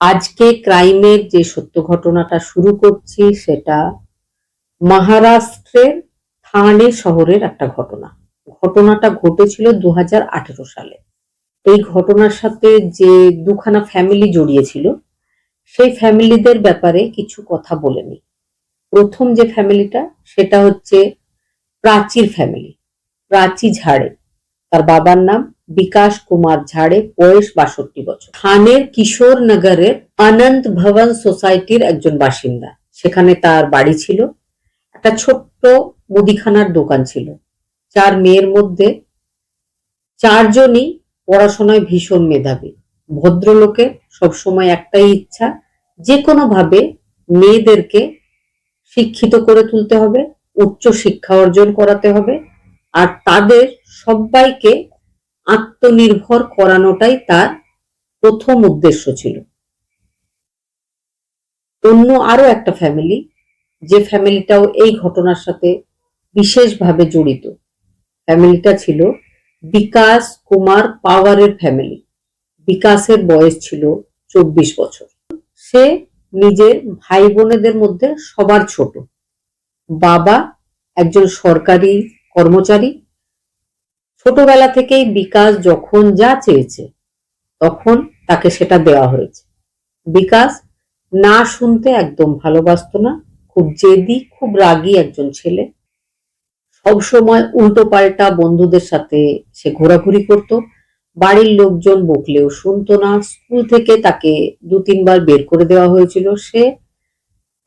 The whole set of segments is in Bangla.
আজকে ক্রাইমের যে সত্য ঘটনাটা শুরু করছি সেটা মহারাষ্ট্রের থানে শহরের একটা ঘটনা। ঘটনাটা ঘটেছিল দু সালে। এই ঘটনার সাথে যে দুখানা ফ্যামিলি জড়িয়েছিল, সেই ফ্যামিলিদের ব্যাপারে কিছু কথা বলে নি প্রথম যে ফ্যামিলিটা, সেটা হচ্ছে প্রাচীর ফ্যামিলি প্রাচী ঝাড়ে। তার বাবার নাম বিকাশ কুমার ঝাড়ে বয়স বাষট্টি বছর। থানের কিশোর নগরের আনন্দ ভবন সোসাইটির একজন বাসিন্দা। সেখানে তার বাড়ি ছিল। একটা ছোট্ট মুদিখানার দোকান ছিল। চার মেয়ের মধ্যে চারজনই পড়াশোনায় ভীষণ মেধাবী। ভদ্রলোকের সবসময় একটাই ইচ্ছা যে কোনো ভাবে মেয়েদেরকে শিক্ষিত করে তুলতে হবে উচ্চ শিক্ষা অর্জন করাতে হবে, আর তাদের সবাইকে আত্মনির্ভর করানোটাই তার প্রথম উদ্দেশ্য ছিল। অন্য আরও একটা ফ্যামিলি যে ফ্যামিলিটাও এই ঘটনার সাথে বিশেষভাবে জড়িত। ফ্যামিলিটা ছিল বিকাশ কুমার পাওয়ারের ফ্যামিলি বিকাশের বয়স ছিল চব্বিশ বছর। সে নিজের ভাই বোনেদের মধ্যে সবার ছোট। বাবা একজন সরকারি কর্মচারী ছোটবেলা থেকেই বিকাশ যখন যা চেয়েছে, তখন তাকে সেটা দেওয়া হয়েছে। বিকাশ না শুনতে একদম ভালোবাসতো না, খুব জেদি, খুব রাগী একজন ছেলে। সব সময় উল্টো পাল্টা বন্ধুদের সাথে সে ঘোরাঘুরি করত। বাড়ির লোকজন বকলেও শুনতো না। স্কুল থেকে তাকে দু তিনবার বের করে দেওয়া হয়েছিল। সে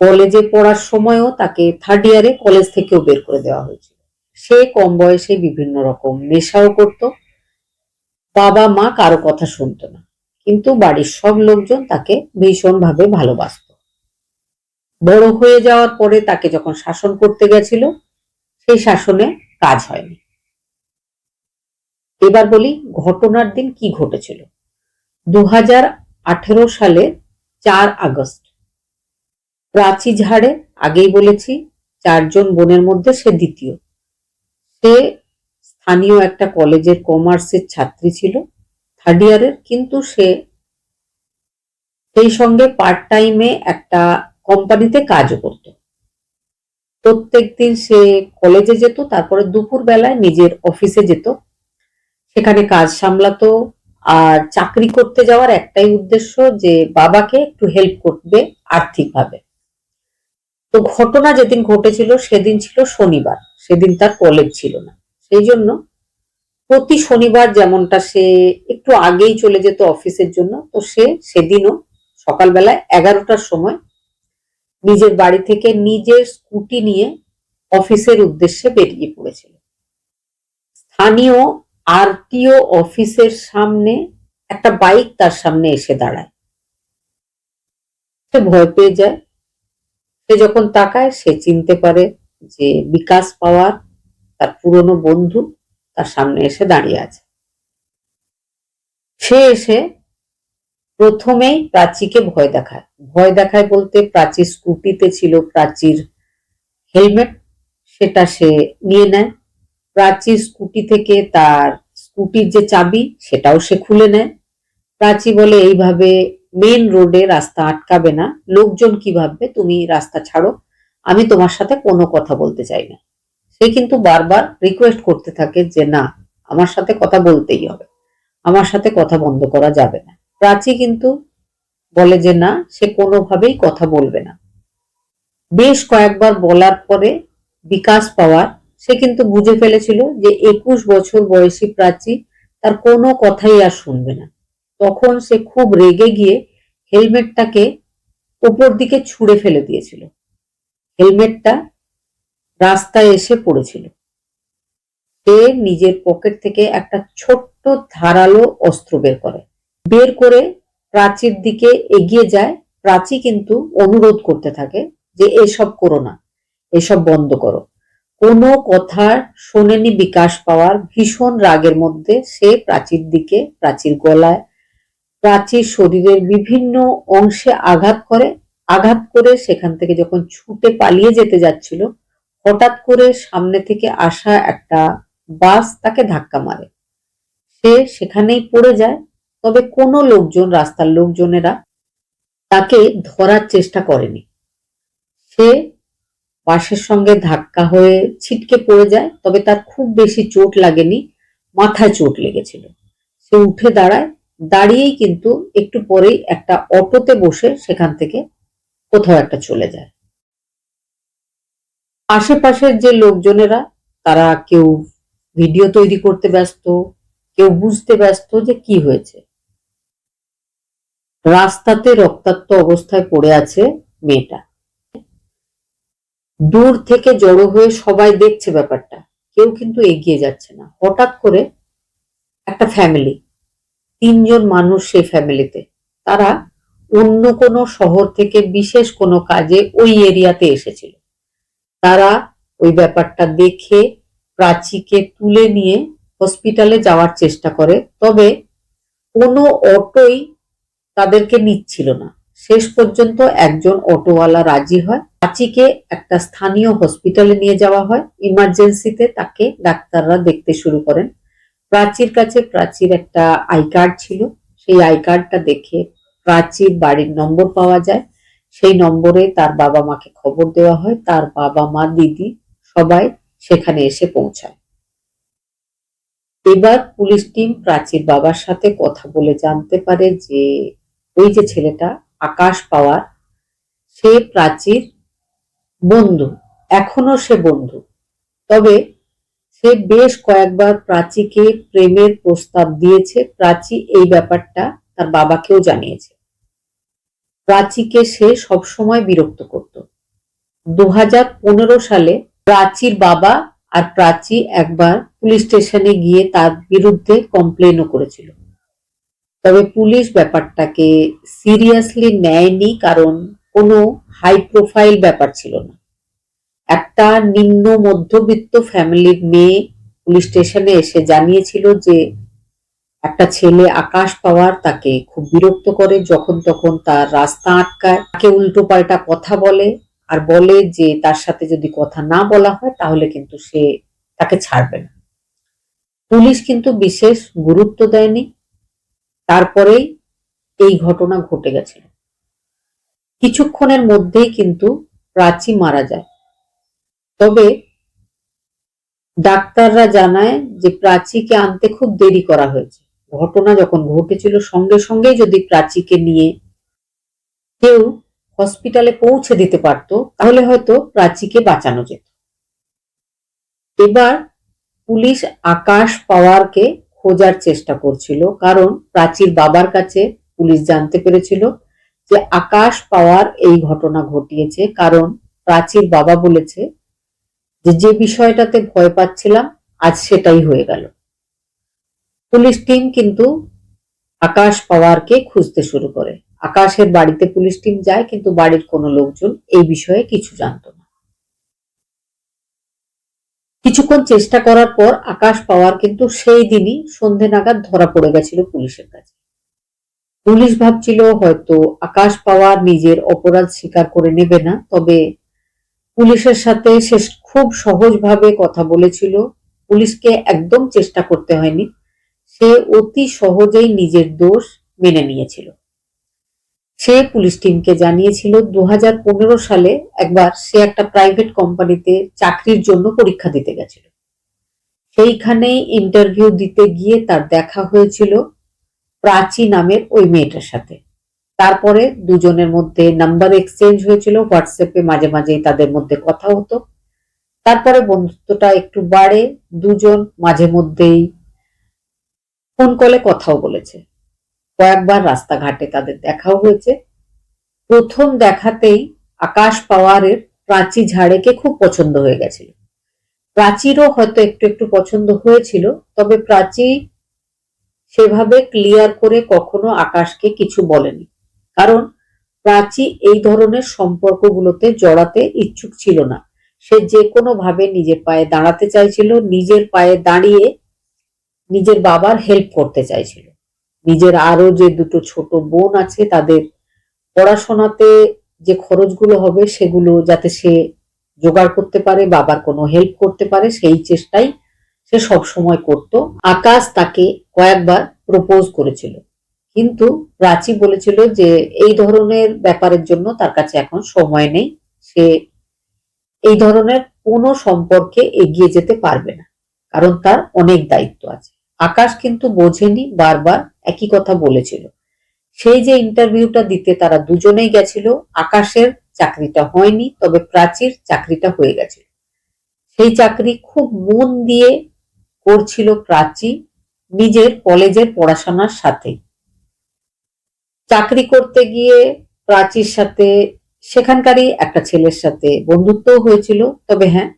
কলেজে পড়ার সময়ও তাকে থার্ড ইয়ারে কলেজ থেকেও বের করে দেওয়া হয়েছিল। সে কম বয়সে বিভিন্ন রকম নেশাও করত। বাবা মা কারও কথা শুনতো না। কিন্তু বাড়ির সব লোকজন তাকে ভীষণভাবে ভালোবাসত। বড় হয়ে যাওয়ার পরে তাকে যখন শাসন করতে গেছিল, সেই শাসনে কাজ হয়নি। এবার বলি, ঘটনার দিন কি ঘটেছিল? দু আঠেরো সালে চার আগস্ট। প্রাচী ঝাড়ে আগেই বলেছি, চারজন বোনের মধ্যে সে দ্বিতীয়। সে স্থানীয় একটা কলেজের কমার্সের ছাত্রী ছিল থার্ড ইয়ারের কিন্তু সে সেই সঙ্গে পার্ট টাইমে একটা কোম্পানিতে কাজও করত। প্রত্যেক দিন সে কলেজে যেত, তারপরে দুপুর বেলায় নিজের অফিসে যেত। সেখানে কাজ সামলাতো আর চাকরি করতে যাওয়ার একটাই উদ্দেশ্য যে বাবাকে একটু হেল্প করবে আর্থিকভাবে। তো ঘটনা যেদিন ঘটেছিল, সেদিন ছিল শনিবার। সেদিন তার কলেজ ছিল না। সেই জন্য প্রতি শনিবার যেমনটা সে একটু আগেই চলে যেত অফিসের জন্য, তো সে সেদিনও সকালবেলায় এগারোটার সময় নিজের বাড়ি থেকে নিজের স্কুটি নিয়ে অফিসের উদ্দেশ্যে বেরিয়ে পড়েছিল। স্থানীয় আরটিও অফিসের সামনে একটা বাইক তার সামনে এসে দাঁড়ায়। সে ভয় পেয়ে যায়। সে যখন তাকায়, সে চিনতে পারে যে বিকাশ পাওয়ার তার পুরনো বন্ধু তার সামনে এসে দাঁড়িয়ে আছে। সে এসে প্রথমেই প্রাচীকে ভয় দেখায়। ভয় দেখায় বলতে প্রাচীর স্কুটিতে ছিল, প্রাচীর হেলমেট, সেটা সে নিয়ে নেয়। প্রাচীর স্কুটি থেকে তার স্কুটির যে চাবি, সেটাও সে খুলে নেয়। প্রাচী বলে, এইভাবে মেন রোডে রাস্তা আটকাবে না। লোকজন কি ভাববে? তুমি রাস্তা ছাড়ো। আমি তোমার সাথে কোনো কথা বলতে চাই না। সে কিন্তু বারবার রিকোয়েস্ট করতে থাকে যে, না, আমার সাথে কথা বলতেই হবে। আমার সাথে কথা বন্ধ করা যাবে না। প্রাচী কিন্তু বলে যে, না, সে কোনোভাবেই কথা বলবে না। বেশ কয়েকবার বলার পরে বিকাশ পাওয়ার সে কিন্তু বুঝে ফেলেছিল যে, একুশ বছর বয়সী প্রাচী তার কোনো কথাই আর শুনবে না। তখন সে খুব রেগে গিয়ে হেলমেটটাকে উপর দিকে ছুঁড়ে ফেলে দিয়েছিল। হেলমেটটা রাস্তায় এসে পড়েছিল। সে নিজের পকেট থেকে একটা ছোট্ট ধারালো অস্ত্র বের করে। বের করে প্রাচীর দিকে এগিয়ে যায়। প্রাচী কিন্তু অনুরোধ করতে থাকে যে এসব করো না, এসব বন্ধ করো। কোনো কথা শোনেনি বিকাশ পাওয়ার ভীষণ রাগের মধ্যে সে প্রাচীর দিকে, প্রাচীর গলায়, প্রাচীর শরীরের বিভিন্ন অংশে আঘাত করে আঘাত করে সেখান থেকে যখন ছুটে পালিয়ে যেতে যাচ্ছিল, হঠাৎ করে সামনে থেকে আসা একটা বাস তাকে ধাক্কা মারে। সে সেখানেই পড়ে যায়, তবে কোনো লোকজন, রাস্তার লোকজনেরা তাকে ধরার চেষ্টা করেনি। সে বাসের সঙ্গে ধাক্কা হয়ে ছিটকে পড়ে যায়, তবে তার খুব বেশি চোট লাগেনি, মাথায় চোট লেগেছিল। সে উঠে দাঁড়ায়, দাঁড়িয়েই কিন্তু একটু পরেই একটা অটোতে বসে সেখান থেকে কোথাও একটা চলে যায়। আশেপাশের যে লোকজনেরা, তারা কেউ ভিডিও তৈরি করতে ব্যস্ত, কেউ বুঝতে ব্যস্ত যে কি হয়েছে। রাস্তাতে রক্তাক্ত অবস্থায় পড়ে আছে মেয়েটা। দূর থেকে জড়ো হয়ে সবাই দেখছে ব্যাপারটা। কেউ কিন্তু এগিয়ে যাচ্ছে না। হঠাৎ করে একটা ফ্যামিলি তিনজন মানুষ সেই ফ্যামিলিতে তারা অন্য কোনো শহর থেকে বিশেষ কোনো কাজে ওই এরিয়াতে এসেছিল। তারা ওই ব্যাপারটা দেখে প্রাচীকে তুলে নিয়ে হসপিটালে যাওয়ার চেষ্টা করে, তবে কোনো অটোই তাদেরকে নিচ্ছিল না। শেষ পর্যন্ত একজন অটোওয়ালা রাজি হয়। প্রাচীকে একটা স্থানীয় হসপিটালে নিয়ে যাওয়া হয়। ইমার্জেন্সিতে তাকে ডাক্তাররা দেখতে শুরু করেন। প্রাচীর কাছে প্রাচীর একটা আই কার্ড ছিল। সেই আই কার্ডটা দেখে প্রাচীর বাড়ির নম্বর পাওয়া যায়। সেই নম্বরে তার বাবা মাকে খবর দেওয়া হয়। তার বাবা মা, দিদি সবাই সেখানে এসে পৌঁছায়। এবার পুলিশ টিম প্রাচীর বাবার সাথে কথা বলে জানতে পারে যে, ওই যে ছেলেটা আকাশ পাওয়ার, সে প্রাচীর বন্ধু, এখনও সে বন্ধু। তবে সে বেশ কয়েকবার প্রাচীকে প্রেমের প্রস্তাব দিয়েছে। প্রাচী এই ব্যাপারটা তার বাবাকেও জানিয়েছে। প্রাচীকে সে সবসময় বিরক্ত করত। দু সালে প্রাচীর বাবা আর প্রাচী একবার পুলিশ স্টেশনে গিয়ে তার বিরুদ্ধে কমপ্লেনও করেছিল। তবে পুলিশ ব্যাপারটাকে সিরিয়াসলি নেয়নি কারণ কোনো হাই প্রোফাইল ব্যাপার ছিল না। একটা নিম্ন মধ্যবিত্ত ফ্যামিলির মেয়ে পুলিশ স্টেশনে এসে জানিয়েছিল যে একটা ছেলে আকাশ পাওয়ার তাকে খুব বিরক্ত করে যখন তখন তার রাস্তা আটকায়। তাকে উল্টো পাল্টা কথা বলে আর বলে যে তার সাথে যদি কথা না বলা হয় তাহলে কিন্তু সে তাকে ছাড়বে না। পুলিশ কিন্তু বিশেষ গুরুত্ব দেয়নি। তারপরেই এই ঘটনা ঘটে গেছিল। কিছুক্ষণের মধ্যেই কিন্তু প্রাচী মারা যায়। তবে ডাক্তাররা জানায় যে প্রাচীকে আনতে খুব দেরি করা হয়েছে। ঘটনা যখন ঘটেছিল, সঙ্গে সঙ্গেই যদি প্রাচীকে নিয়ে কেউ হসপিটালে পৌঁছে দিতে পারত, তাহলে হয়তো প্রাচীকে বাঁচানো যেত। এবার পুলিশ আকাশ পাওয়ারকে খোঁজার চেষ্টা করছিল, কারণ প্রাচীর বাবার কাছে পুলিশ জানতে পেরেছিল যে আকাশ পাওয়ার এই ঘটনা ঘটিয়েছে, কারণ প্রাচীর বাবা বলেছে যে যে বিষয়টাতে ভয় পাচ্ছিলাম, আজ সেটাই হয়ে গেল। পুলিশ টিম কিন্তু আকাশ পাওয়ারকে খুঁজতে শুরু করে। আকাশের বাড়িতে পুলিশ টিম যায়, কিন্তু বাড়ির কোনো লোকজন এই বিষয়ে কিছু জানত না। কিছুক্ষণ চেষ্টা করার পর আকাশ পাওয়ার কিন্তু সেই দিনই সন্ধে নাগাদ ধরা পড়ে গেছিল পুলিশের কাছে। পুলিশ ভাবছিল হয়তো আকাশ পাওয়ার নিজের অপরাধ স্বীকার করে নেবে না, তবে পুলিশের সাথে সে খুব সহজভাবে কথা বলেছিল। পুলিশকে একদম চেষ্টা করতে হয়নি। সে অতি সহজেই নিজের দোষ মেনে নিয়েছিল। সে পুলিশ টিমকে জানিয়েছিল দু হাজার পনেরো সালে একবার সে একটা প্রাইভেট কোম্পানিতে চাকরির জন্য পরীক্ষা দিতে গেছিল। সেইখানেই ইন্টারভিউ দিতে গিয়ে তার দেখা হয়েছিল প্রাচী নামের ওই মেয়েটার সাথে। তারপরে দুজনের মধ্যে নাম্বার এক্সচেঞ্জ হয়েছিল, হোয়াটসঅ্যাপে মাঝে মাঝেই তাদের মধ্যে কথা হতো। তারপরে বন্ধুত্বটা একটু বাড়ে, দুজন মাঝে মধ্যেই ফোন কলে কথাও বলেছে। কয়েকবার রাস্তাঘাটে তাদের দেখাও হয়েছে। প্রথম দেখাতেই আকাশ পাওয়ারের প্রাচী ঝাড়েকে খুব পছন্দ হয়ে গেছিল। প্রাচীরও হয়তো একটু একটু পছন্দ হয়েছিল, তবে প্রাচী সেভাবে ক্লিয়ার করে কখনো আকাশকে কিছু বলেনি। কারণ প্রাচী এই ধরনের সম্পর্কগুলোতে জড়াতে ইচ্ছুক ছিল না। সে যে কোনো ভাবে নিজের পায়ে দাঁড়াতে চাইছিল, নিজের পায়ে দাঁড়িয়ে নিজের বাবার হেল্প করতে চাইছিল। নিজের আরও যে দুটো ছোট বোন আছে, তাদের পড়াশোনাতে যে খরচগুলো হবে, সেগুলো যাতে সে জোগাড় করতে পারে, বাবার কোনো হেল্প করতে পারে, সেই চেষ্টাই সে সব সময় করত। আকাশ তাকে কয়েকবার প্রপোজ করেছিল। কিন্তু প্রাচী বলেছিল যে, এই ধরনের ব্যাপারের জন্য তার কাছে এখন সময় নেই। সে এই ধরনের কোনো সম্পর্কে এগিয়ে যেতে পারবে না। কারণ তার অনেক দায়িত্ব আছে। আকাশ কিন্তু বোঝেনি বারবার একই কথা বলেছিল। সেই যে ইন্টারভিউটা দিতে তারা দুজনেই গেছিল, আকাশের চাকরিটা হয়নি, তবে প্রাচীর চাকরিটা হয়ে গেছিল। সেই চাকরি খুব মন দিয়ে করছিল প্রাচী নিজের কলেজের পড়াশোনার সাথে। চাকরি করতে গিয়ে প্রাচীর সাথে, সেখানকারই একটা ছেলের সাথে বন্ধুত্বও হয়েছিল, তবে হ্যাঁ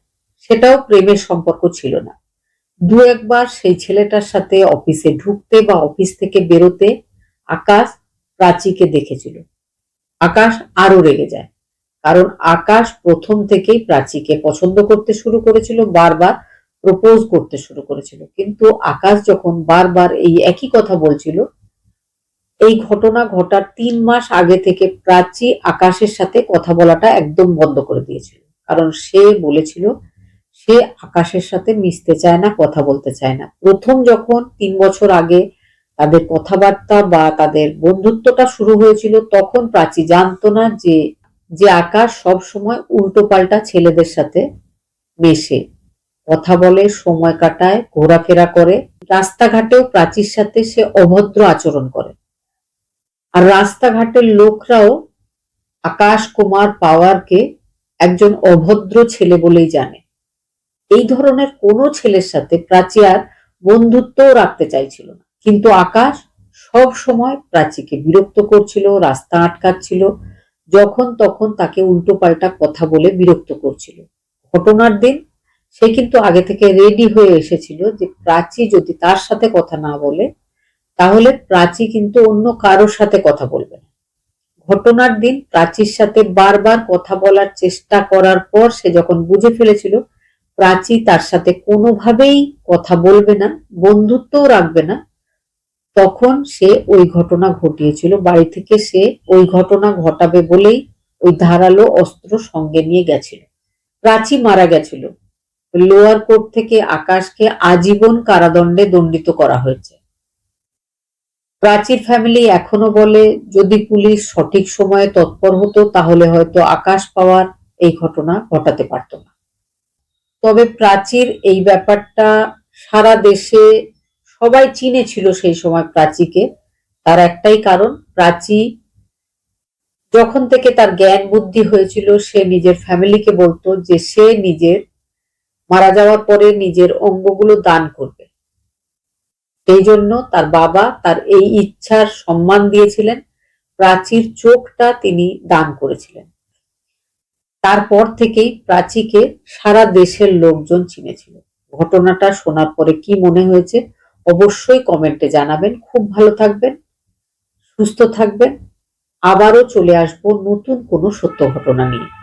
সেটাও প্রেমের সম্পর্ক ছিল না। দু একবার সেই ছেলেটার সাথে অফিসে ঢুকতে বা অফিস থেকে বেরোতে আকাশ প্রাচীকে দেখেছিল। আকাশ আরও রেগে যায়, কারণ আকাশ প্রথম থেকেই প্রাচীকে পছন্দ করতে শুরু করেছিল, বারবার প্রপোজ করতে শুরু করেছিল। কিন্তু আকাশ যখন বারবার এই একই কথা বলছিল, এই ঘটনা ঘটার তিন মাস আগে থেকে প্রাচী আকাশের সাথে কথা বলাটা একদম বন্ধ করে দিয়েছিল। কারণ সে বলেছিল সে আকাশের সাথে মিশতে চায় না, কথা বলতে চায় না। প্রথম যখন তিন বছর আগে তাদের কথাবার্তা বা তাদের বন্ধুত্বটা শুরু হয়েছিল, তখন প্রাচী জানতো না যে যে আকাশ সব সময় উল্টো পাল্টা ছেলেদের সাথে মেশে। কথা বলে, সময় কাটায়, ঘোরাফেরা করে। রাস্তাঘাটেও প্রাচীর সাথে সে অভদ্র আচরণ করে। আর রাস্তাঘাটের লোকরাও আকাশ কুমার পাওয়ারকে একজন অভদ্র ছেলে বলেই জানে। এই ধরনের কোনো ছেলের সাথে প্রাচী আর বন্ধুত্বও রাখতে চাইছিল না। কিন্তু আকাশ সব সময় প্রাচীকে বিরক্ত করছিল, রাস্তা আটকাচ্ছিল, যখন তখন তাকে উল্টো পাল্টা কথা বলে বিরক্ত করছিল। ঘটনার দিন সে কিন্তু আগে থেকে রেডি হয়ে এসেছিল যে প্রাচী যদি তার সাথে কথা না বলে, তাহলে প্রাচী কিন্তু অন্য কারোর সাথে কথা বলবে না। ঘটনার দিন প্রাচীর সাথে বারবার কথা বলার চেষ্টা করার পর সে যখন বুঝে ফেলেছিল প্রাচী তার সাথে কোনোভাবেই কথা বলবে না, বন্ধুত্বও রাখবে না। তখন সে ওই ঘটনা ঘটিয়েছিল, বাড়ি থেকে সে ওই ঘটনা ঘটাবে বলেই ওই ধারালো অস্ত্র সঙ্গে নিয়ে গেছিল। প্রাচী মারা গেছিল। লোয়ার কোর্ট থেকে আকাশকে আজীবন কারাদণ্ডে দণ্ডিত করা হয়েছে। প্রাচীর ফ্যামিলি এখনও বলে, যদি পুলিশ সঠিক সময়ে তৎপর হতো, তাহলে হয়তো আকাশ পাওয়ার এই ঘটনা ঘটাতে পারত না। তবে প্রাচীর এই ব্যাপারটা সারা দেশে সবাই চিনেছিল সেই সময় প্রাচীকে। তার একটাই কারণ, প্রাচী যখন থেকে তার জ্ঞান বুদ্ধি হয়েছিল, সে নিজের ফ্যামিলিকে বলতো যে সে নিজের মারা যাওয়ার পরে নিজের অঙ্গগুলো দান করবে। সেই জন্য তার বাবা তার এই ইচ্ছার সম্মান দিয়েছিলেন, প্রাচীর চোখটা তিনি দান করেছিলেন। তারপর থেকেই প্রাচীকে সারা দেশের লোকজন চিনেছিল। ঘটনাটা শোনার পরে কি মনে হয়েছে অবশ্যই কমেন্টে জানাবেন। খুব ভালো থাকবেন, সুস্থ থাকবেন। আবারও চলে আসব নতুন কোনো সত্য ঘটনা নিয়ে।